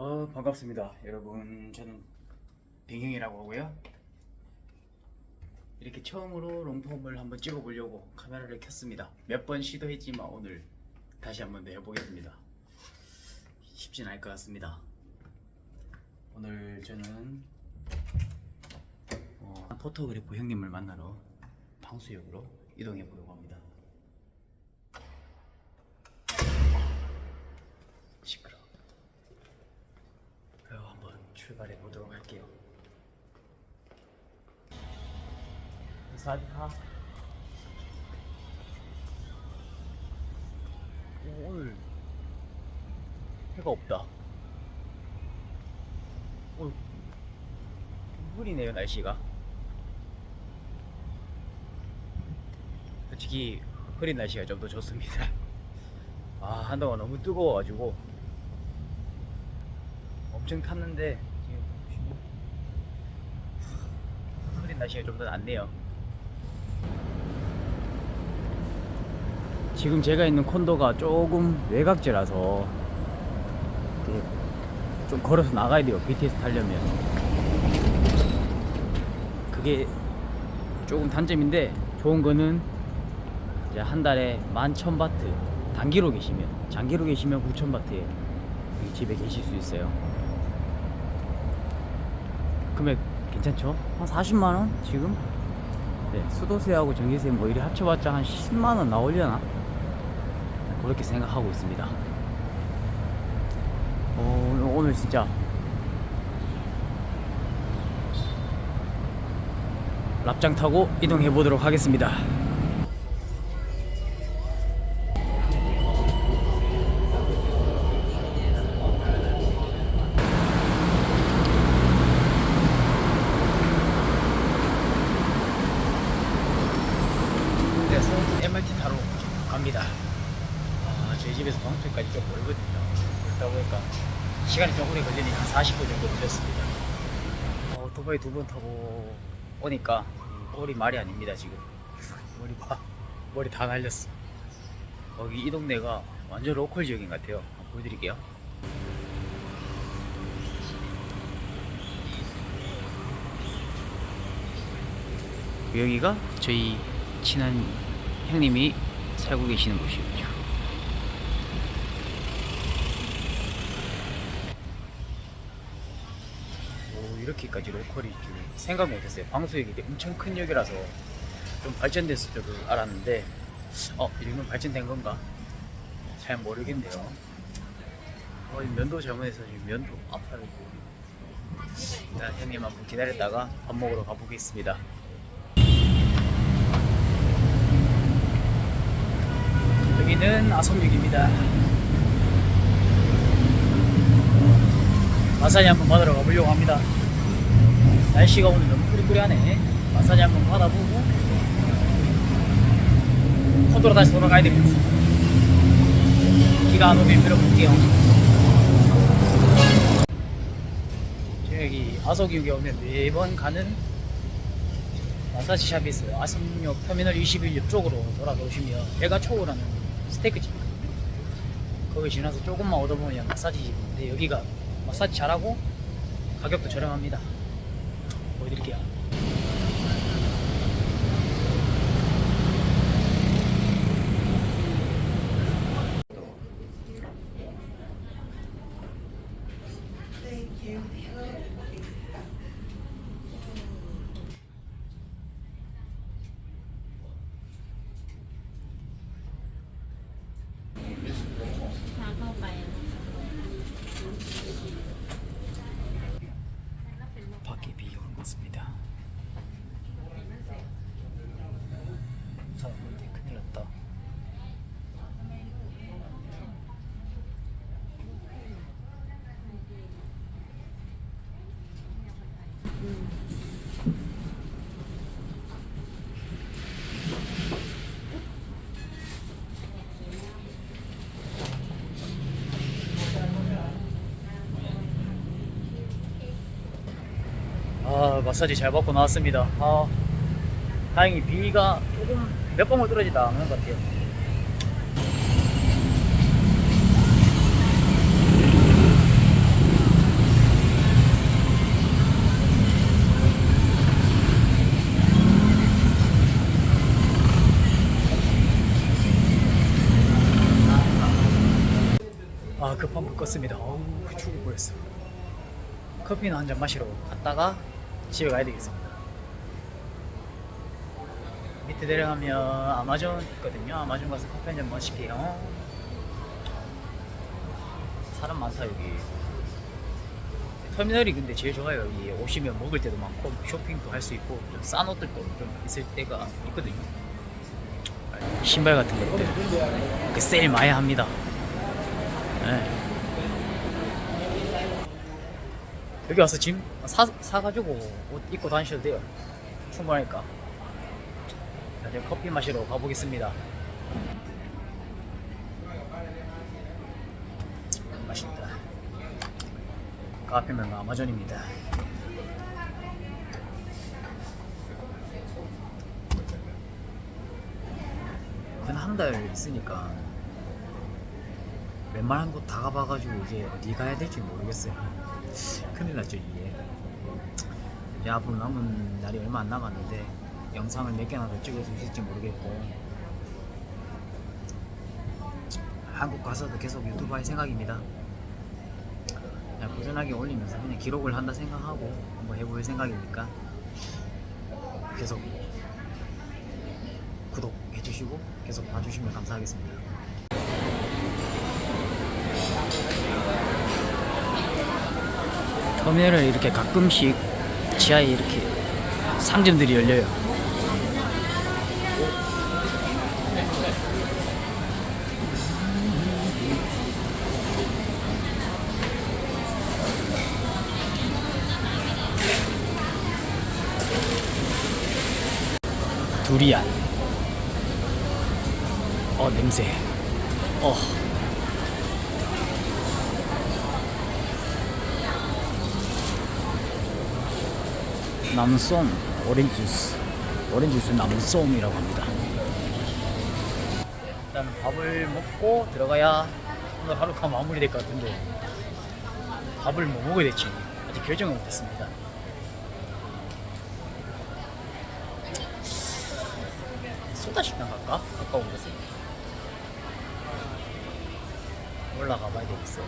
어, 반갑습니다. 여러분, 저는 뱅형이라고 하고요. 이렇게 처음으로 롱폼을 한번 찍어보려고 카메라를 켰습니다. 몇 번 시도했지만 오늘 다시 한번 더 해보겠습니다. 쉽진 않을 것 같습니다. 오늘 저는 어, 포토그래프 형님을 만나러 방수역으로 이동해 보려고 합니다. 시끄러. 그럼 한번 출발해 보도록 할게요. 사디카. 오, 오늘 해가 없다. 오늘 흐리네요 날씨가. 솔직히 흐린 날씨가 좀 더 좋습니다. 아 한동안 너무 뜨거워가지고 엄청 탔는데 지금 흐린 날씨가 좀 더 낫네요. 지금 제가 있는 콘도가 조금 외곽지라서 좀 걸어서 나가야 돼요. BTS 타려면. 그게 조금 단점인데 좋은 거는 이제 한 달에 11,000바트 단기로 계시면 장기로 계시면 9,000바트에 여기 집에 계실 수 있어요. 금액 괜찮죠? 한 40만 원 지금? 네, 수도세하고 전기세 뭐 이리 합쳐봤자 한 10만 원 나오려나? 그렇게 생각하고 있습니다. 어, 오늘 진짜 랍장 타고 이동해 보도록 하겠습니다. 그래서 MRT 타러 갑니다. 아, 저희 집에서 방송까지 좀 멀거든요. 그러다 보니까 시간이 좀 오래 걸리니까 한 40분 정도 걸렸습니다. 어, 오토바이 두 번 타고 오니까 이 꼴이 말이 아닙니다, 지금. 머리 봐. 머리 다 날렸어. 거기 이 동네가 완전 로컬 지역인 것 같아요. 보여드릴게요. 여기가 저희 친한 형님이 살고 계시는 곳이거든요. 오, 이렇게까지 로컬이 줄 생각 못했어요. 방수역이 엄청 큰 역이라서 좀 발전됐을 줄 알았는데, 어, 이러면 발전된 건가? 잘 모르겠네요. 어, 이 면도 잘못해서 지금 면도 아파요. 일단 형님 한번 기다렸다가 밥 먹으러 가보겠습니다. 여기는 아섬역입니다. 마사지 한번 받으러 가보려고 합니다. 날씨가 오늘 너무 꾸리꾸리하네. 마사지 한번 받아보고 콘도로 다시 돌아가야 되겠어. 비가 안 오면 밀어볼게요. 제가 여기 아속역에 오면 매번 가는 마사지 샵이 있어요. 아섬역 터미널 21역 쪽으로 돌아오시면 배가 초우라는 스테이크 집이 있거든요. 거기 지나서 조금만 얻어보면 마사지 집인데 여기가 마사지 잘하고 가격도 저렴합니다. 보여드릴게요. 오는 것 같습니다. 마사지 잘 받고 나왔습니다. 아, 다행히 비가 조금 몇 방울 떨어지다 않은 것 같아요. 아 급한 불 껐습니다. 어우 추워 보였어. 커피는 한 잔 마시러 갔다가 집에 가야 되겠습니다. 밑에 내려가면 아마존 있거든요. 아마존 가서 커피 한잔 마실게요. 사람 많다 여기. 터미널이 근데 제일 좋아요. 여기 오시면 먹을 때도 많고 쇼핑도 할 수 있고 좀 싼 옷들도 좀 있을 때가 있거든요. 신발 같은 것들 그 세일 많이 합니다. 네. 여기 와서 짐 사, 사가지고 옷 입고 다니셔도 돼요. 충분하니까. 자, 이제 커피 마시러 가보겠습니다. 맛있다. 카페명 아마존입니다. 근한달 있으니까 웬만한 곳 다 가봐가지고 이제 어디 가야 될지 모르겠어요. 큰일 났죠 이게. 이제 앞으로 남은 날이 얼마 안 남았는데 영상을 몇 개나 더 찍을 수 있을지 모르겠고 한국 가서도 계속 유튜브 할 생각입니다. 그냥 꾸준하게 올리면서 그냥 기록을 한다 생각하고 한번 해볼 생각이니까 계속 구독해 주시고 계속 봐주시면 감사하겠습니다. 터미널을 이렇게 가끔씩 지하에 이렇게 상점들이 열려요. 두리안. 어 냄새. 어. 남솜 오렌지 주스. 오렌지 주스 남솜이라고 합니다. 일단 밥을 먹고 들어가야 오늘 하루가 마무리될 것 같은데 밥을 뭐 먹어야 될지 아직 결정을 못했습니다. 소다 식당 갈까? 가까운 곳에 올라가 봐야 되겠어.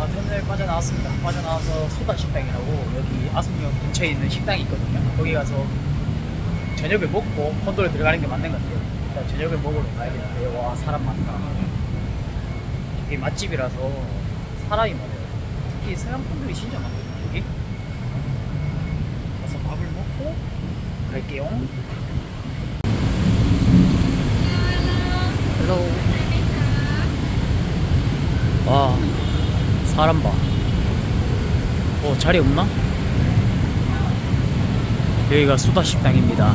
아, 터미널 빠져나왔습니다. 빠져나와서 소다 식당이라고 여기 아송역 근처에 있는 식당이 있거든요. 거기 가서 저녁을 먹고 콘도를 들어가는 게 맞는 것 같아요. 일단 저녁을 먹으러 가야 되는데 와 사람 많다. 이게 맛집이라서 사람이 많아요. 특히 서양 분들이 진짜 많거든요. 여기. 가서 밥을 먹고 갈게요. 헬로. 와 사람 봐. 어 자리 없나? 여기가 수다 식당입니다.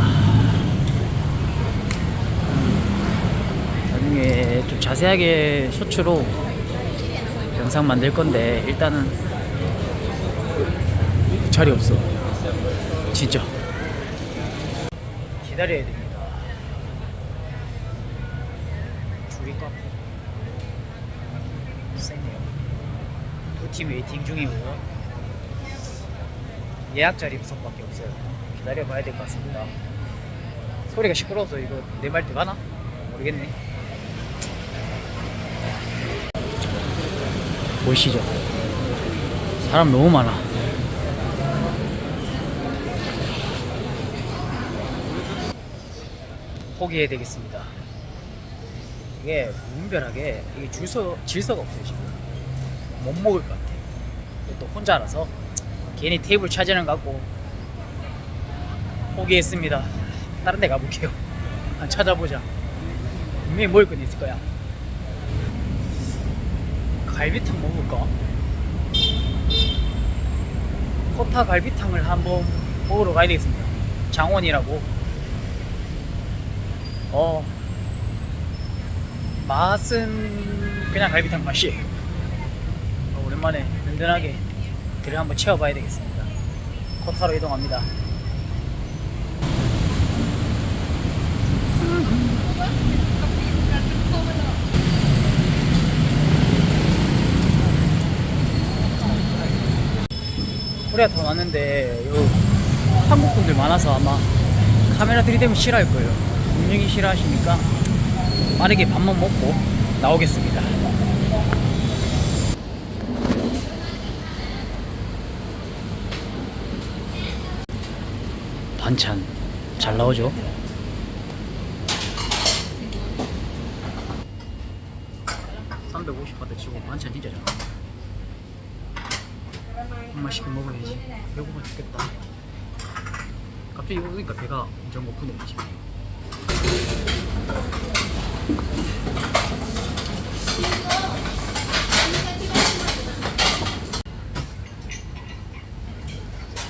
나중에 좀 자세하게 쇼츠로 영상 만들 건데 일단은 자리 없어. 진짜. 기다려야 됩니다. 줄이 꽉. 세네요. 두팀 웨이팅 중이고요. 예약 자리 우선밖에 없어요. 기다려 봐야 될 것 같습니다. 소리가 시끄러워서 이거 내 말 들어가나? 모르겠네. 보이시죠? 사람 너무 많아. 포기해야 되겠습니다. 이게 무분별하게 이게 줄서 질서가 없어요 지금. 못 먹을 것 같아. 또 혼자라서 괜히 테이블 차지하는 것 같고 포기했습니다. 다른 데 가볼게요. 한 찾아보자. 분명히 먹을 건 있을 거야. 갈비탕 먹을까? 코타 갈비탕을 한번 먹으러 가야 되겠습니다. 장원이라고. 어, 맛은 그냥 갈비탕 맛이에요. 어, 오랜만에 든든하게 들을 한번 채워봐야 되겠습니다. 코타로 이동합니다. 코리아타운 왔는데 요 한국 분들 많아서 아마 카메라 들이대면 싫어할 거예요. 분명히 싫어하시니까 빠르게 밥만 먹고 나오겠습니다. 반찬 잘 나오죠? (350바트) 치고 반찬 진짜 잘 나온다. 한 마시게 먹어야지. 배고파 죽겠다. 갑자기 이거 보니까 배가 엄청 고프네 지금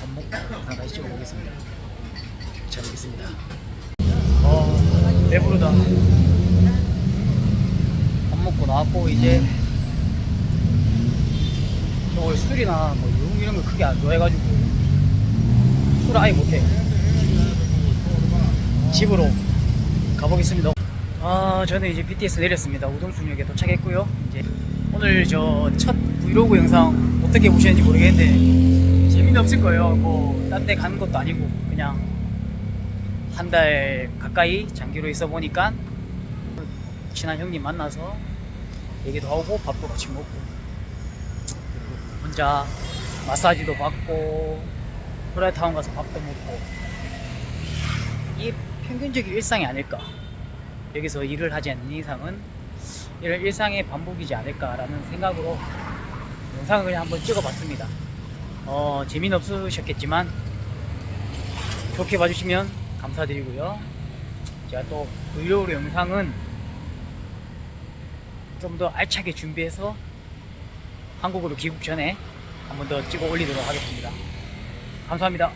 밥 먹고 하나 다시 찍어보겠습니다 잘 먹겠습니다 어 배부르다 밥 먹고 나왔고 이제 저 술이나 뭐 이런, 거 크게 안 좋아해가지고 술 아예 못해. 집으로 가보겠습니다. 아 저는 이제 BTS 내렸습니다. 우동순역에 도착했고요. 이제 오늘 저 첫 브이로그 영상 어떻게 보시는지 모르겠는데 재미는 없을 거예요. 뭐 딴 데 가는 것도 아니고 그냥 한 달 가까이 장기로 있어 보니까 친한 형님 만나서 얘기도 하고 밥도 같이 먹고 혼자 마사지도 받고 프라이타운 가서 밥도 먹고. 이게 평균적인 일상이 아닐까? 여기서 일을 하지 않는 이상은 이런 일상의 반복이지 않을까라는 생각으로 영상을 그냥 한번 찍어봤습니다. 어, 재미는 없으셨겠지만 좋게 봐주시면 감사드리고요. 제가 또 브이로그 영상은 좀 더 알차게 준비해서 한국으로 귀국 전에 한 번 더 찍어 올리도록 하겠습니다. 감사합니다.